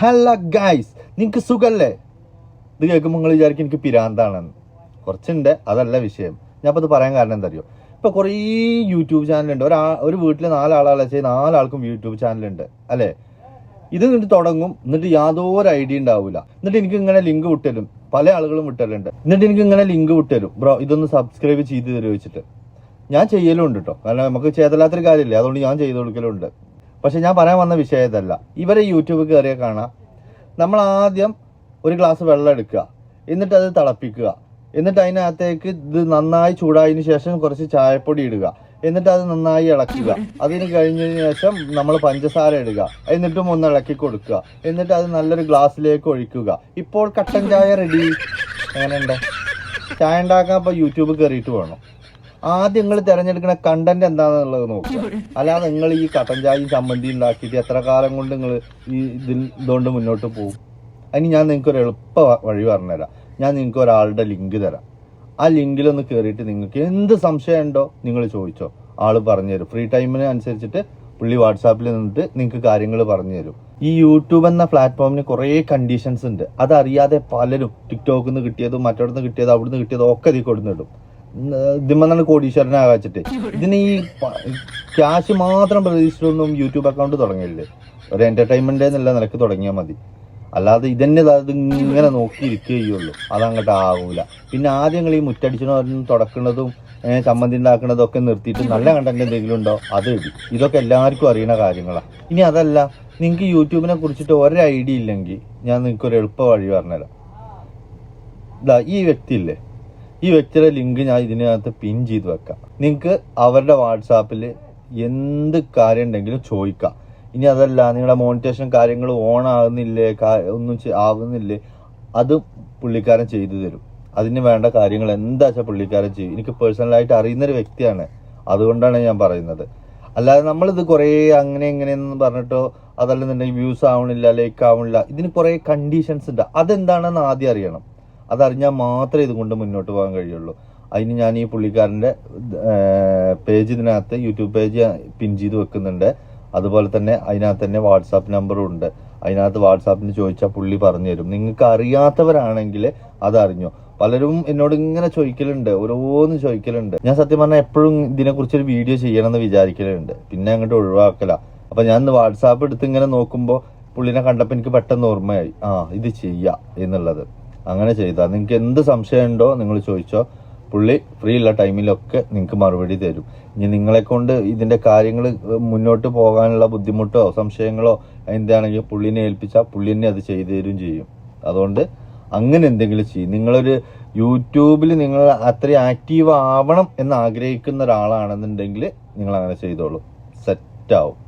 Hello guys നിങ്ങൾക്ക് സുഖല്ലേ? ഇത് കേൾക്കുമ്പോൾ നിങ്ങൾ വിചാരിക്കും എനിക്ക് പിരാന്താണെന്ന്. കുറച്ചുണ്ട് അതല്ല വിഷയം. ഞാൻ അപ്പോൾ ഇത് പറയാൻ കാരണം എന്താ അറിയോ ഇപ്പോൾ കുറേ യൂട്യൂബ് ചാനലുണ്ട്. ഒരാ ഒരു വീട്ടിൽ നാലാളാളെ വെച്ചാൽ നാലാൾക്കും യൂട്യൂബ് ചാനലുണ്ട് അല്ലേ? ഇത് എന്നിട്ട് തുടങ്ങും എന്നിട്ട് യാതൊരു ഐഡിയ ഉണ്ടാവില്ല എന്നിട്ട് എനിക്ക് ഇങ്ങനെ ലിങ്ക് വിട്ടരും പല ആളുകളും വിട്ടലുണ്ട്. എന്നിട്ട് എനിക്ക് ഇങ്ങനെ ലിങ്ക് വിട്ടരും. ബ്രോ ഇതൊന്ന് സബ്സ്ക്രൈബ് ചെയ്ത് തരുമോ വെച്ചിട്ട് ഞാൻ ചെയ്യലുണ്ട് കേട്ടോ കാരണം നമുക്ക് ചെയ്തല്ലാത്തൊരു കാര്യമില്ല? അതുകൊണ്ട് ഞാൻ ചെയ്ത് കൊടുക്കലുണ്ട്. പക്ഷെ ഞാൻ പറയാൻ വന്ന വിഷയം ഇതല്ല. ഇവരെ യൂട്യൂബ് കയറിയ കാണാം. നമ്മൾ ആദ്യം ഒരു ഗ്ലാസ് വെള്ളം എടുക്കുക. എന്നിട്ട് അത് തിളപ്പിക്കുക. എന്നിട്ട് അതിനകത്തേക്ക് ഇത് നന്നായി ചൂടായതിനു ശേഷം കുറച്ച് ചായപ്പൊടി ഇടുക. എന്നിട്ട് അത് നന്നായി ഇളക്കുക. അതിന് കഴിഞ്ഞതിന് ശേഷം നമ്മൾ പഞ്ചസാര ഇടുക. എന്നിട്ടും ഒന്ന് ഇളക്കി കൊടുക്കുക. എന്നിട്ട് അത് നല്ലൊരു ഗ്ലാസ്സിലേക്ക് ഒഴിക്കുക. ഇപ്പോൾ കട്ടൻ ചായ റെഡി എങ്ങനെയുണ്ട്? ചായ ഉണ്ടാക്കാൻ ഇപ്പോൾ യൂട്യൂബ് കയറിയിട്ട് വേണം ആദ്യം നിങ്ങൾ തിരഞ്ഞെടുക്കുന്ന കണ്ടന്റ് എന്താണെന്നുള്ളത് നോക്കുക അല്ലാതെ നിങ്ങൾ ഈ കട്ടൻ ചായയും ചമ്മന്തി ഉണ്ടാക്കിയിട്ട് എത്ര കാലം കൊണ്ട് നിങ്ങൾ ഈ ഇതിൽ ഇതുകൊണ്ട് മുന്നോട്ട് പോകും? അതിന് ഞാൻ നിങ്ങൾക്ക് ഒരു എളുപ്പ വഴി പറഞ്ഞുതരാം. ഞാൻ നിങ്ങൾക്ക് ഒരാളുടെ ലിങ്ക് തരാം. ആ ലിങ്കിലൊന്ന് കയറിയിട്ട് നിങ്ങൾക്ക് എന്ത് സംശയമുണ്ടോ നിങ്ങൾ ചോദിച്ചോ. ആൾ പറഞ്ഞു തരും. ഫ്രീ ടൈമിന് അനുസരിച്ചിട്ട് പുള്ളി വാട്സാപ്പിൽ നിന്നിട്ട് നിങ്ങൾക്ക് കാര്യങ്ങൾ പറഞ്ഞു തരും. ഈ യൂട്യൂബ് എന്ന പ്ലാറ്റ്ഫോമിന് കുറേ കണ്ടീഷൻസ് ഉണ്ട്. അതറിയാതെ പലരും ടിക്ടോക്കിൽ നിന്ന് കിട്ടിയതും മറ്റവിടെ നിന്ന് കിട്ടിയതും നിന്ന് കിട്ടിയതും ഒക്കെ ഇതിൽ കൊടുത്തിടും ഇതിമെന്നാണ് കോടീശ്വരനാകാച്ചിട്ട് ഇതിന് ഈ ക്യാഷ് മാത്രം പ്രതീക്ഷിച്ചൊന്നും യൂട്യൂബ് അക്കൗണ്ട് തുടങ്ങിയില്ലേ? ഒരു എന്റർടൈൻമെന്റ് എന്നുള്ള നിലയ്ക്ക് തുടങ്ങിയാൽ മതി. അല്ലാതെ ഇതന്നെ അത് ഇങ്ങനെ നോക്കിയിരിക്കുകയുള്ളൂ അതങ്ങോട്ട് ആവൂല. പിന്നെ ആദ്യം നിങ്ങൾ ഈ മുറ്റടിച്ചിനും തുടക്കുന്നതും ചമ്മന്തി ഉണ്ടാക്കുന്നതും ഒക്കെ നിർത്തിയിട്ട് നല്ല കണ്ടന്റ് എന്തെങ്കിലും ഉണ്ടോ? അത് ഇടി. ഇതൊക്കെ എല്ലാവർക്കും അറിയുന്ന കാര്യങ്ങളാണ് ഇനി അതല്ല നിങ്ങൾക്ക് യൂട്യൂബിനെ കുറിച്ചിട്ട് ഒരു ഐഡിയ ഇല്ലെങ്കിൽ ഞാൻ നിങ്ങൾക്ക് ഒരു എളുപ്പ വഴി പറഞ്ഞുതരാം. ഈ വ്യക്തി ഇല്ലേ ഈ വ്യക്തിയുടെ ലിങ്ക് ഞാൻ ഇതിനകത്ത് പിൻ ചെയ്ത് വെക്കാം. നിങ്ങൾക്ക് അവരുടെ വാട്സാപ്പിൽ എന്ത് കാര്യം ഉണ്ടെങ്കിലും ചോദിക്കാം. ഇനി അതല്ല നിങ്ങളുടെ മോണിറ്റേഷൻ കാര്യങ്ങൾ ഓൺ ആകുന്നില്ലേ ഒന്നും ആകുന്നില്ലേ അത് പുള്ളിക്കാരൻ ചെയ്തു തരും. അതിന് വേണ്ട കാര്യങ്ങൾ എന്താ വെച്ചാൽ പുള്ളിക്കാരൻ ചെയ്യും. എനിക്ക് പേഴ്സണലായിട്ട് അറിയുന്നൊരു വ്യക്തിയാണ്. അതുകൊണ്ടാണ് ഞാൻ പറയുന്നത്. അല്ലാതെ നമ്മളിത് കുറേ അങ്ങനെ ഇങ്ങനെയെന്ന് പറഞ്ഞിട്ടോ അതല്ലെന്നുണ്ടെങ്കിൽ വ്യൂസ് ആവണില്ല ലൈക്ക് ആവണില്ല ഇതിന് കുറേ കണ്ടീഷൻസ് ഉണ്ട്. അതെന്താണെന്ന് ആദ്യം അറിയണം. അതറിഞ്ഞാൽ മാത്രമേ ഇതുകൊണ്ട് മുന്നോട്ട് പോകാൻ കഴിയുള്ളൂ. അതിന് ഞാൻ ഈ പുള്ളിക്കാരന്റെ പേജ് ഇതിനകത്ത് യൂട്യൂബ് പേജ് പിൻ ചെയ്ത് വെക്കുന്നുണ്ട്. അതുപോലെ തന്നെ അതിനകത്ത് തന്നെ വാട്സാപ്പ് നമ്പറും ഉണ്ട്. അതിനകത്ത് വാട്സാപ്പിന് ചോദിച്ചാൽ പുള്ളി പറഞ്ഞു തരും നിങ്ങൾക്ക് അറിയാത്തവരാണെങ്കിൽ അതറിഞ്ഞോ. പലരും എന്നോട് ഇങ്ങനെ ചോദിക്കലുണ്ട്. ഓരോന്ന് ചോദിക്കലുണ്ട്. ഞാൻ സത്യം പറഞ്ഞാൽ എപ്പോഴും ഇതിനെക്കുറിച്ച് ഒരു വീഡിയോ ചെയ്യണമെന്ന് വിചാരിക്കലുണ്ട്. പിന്നെ അങ്ങോട്ട് ഒഴിവാക്കല. അപ്പൊ ഞാൻ ഇന്ന് വാട്സാപ്പ് എടുത്ത് ഇങ്ങനെ നോക്കുമ്പോൾ പുള്ളിനെ കണ്ടപ്പോൾ എനിക്ക് പെട്ടെന്ന് ഓർമ്മയായി. ആ ഇത് ചെയ്യാം എന്നുള്ളത്. അങ്ങനെ ചെയ്താൽ നിങ്ങൾക്ക് എന്ത് സംശയമുണ്ടോ നിങ്ങൾ ചോദിച്ചോ. പുള്ളി ഫ്രീ ഉള്ള ടൈമിലൊക്കെ നിങ്ങൾക്ക് മറുപടി തരും. ഇനി നിങ്ങളെ കൊണ്ട് ഇതിന്റെ കാര്യങ്ങൾ മുന്നോട്ട് പോകാനുള്ള ബുദ്ധിമുട്ടോ സംശയങ്ങളോ എന്താണെങ്കിൽ പുള്ളിനെ ഏൽപ്പിച്ചാൽ പുള്ളി തന്നെ അത് ചെയ്തു തരും ചെയ്യും. അതുകൊണ്ട് അങ്ങനെ എന്തെങ്കിലും ചെയ്യും. നിങ്ങളൊരു യൂട്യൂബിൽ നിങ്ങൾ അത്രയും ആക്റ്റീവ് ആവണം എന്ന് ആഗ്രഹിക്കുന്ന ഒരാളാണെന്നുണ്ടെങ്കിൽ നിങ്ങൾ അങ്ങനെ ചെയ്തോളൂ. സെറ്റ് ആവും.